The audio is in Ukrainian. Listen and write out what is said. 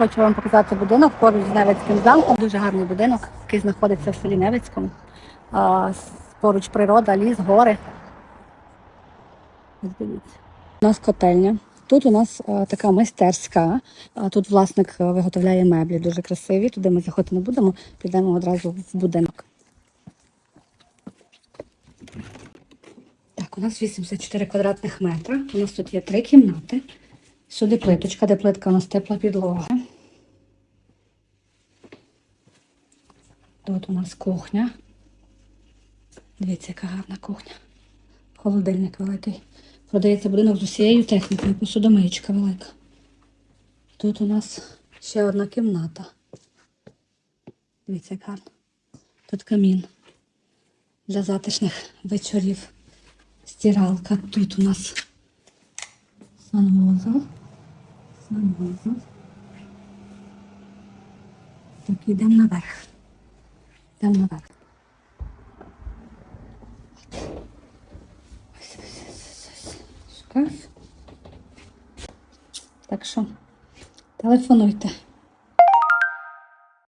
Хочу вам показати будинок поруч з Невецьким замком. Дуже гарний будинок, який знаходиться в селі Невецькому. А, поруч природа, ліс, гори. Дивіться. У нас котельня. Тут у нас е, така майстерська. Тут власник е, виготовляє меблі дуже красиві. Туди ми заходити не будемо, підемо одразу в будинок. Так, у нас 84 квадратних метра. У нас тут є три кімнати. Сюди плиточка, де плитка у нас тепла підлога. Тут у нас кухня. Дивіться, яка гарна кухня. Холодильник великий. Продається будинок з усією технікою, посудомиючка велика. Тут у нас ще одна кімната. Дивіться, як гарно. Тут камін для затишних вечорів. Стиралка. Тут у нас санвузол. Санвузол. Так, йдемо наверх. Йдемо наверх. Ось, ось, ось, ось, ось. Шкаф. Так що телефонуйте.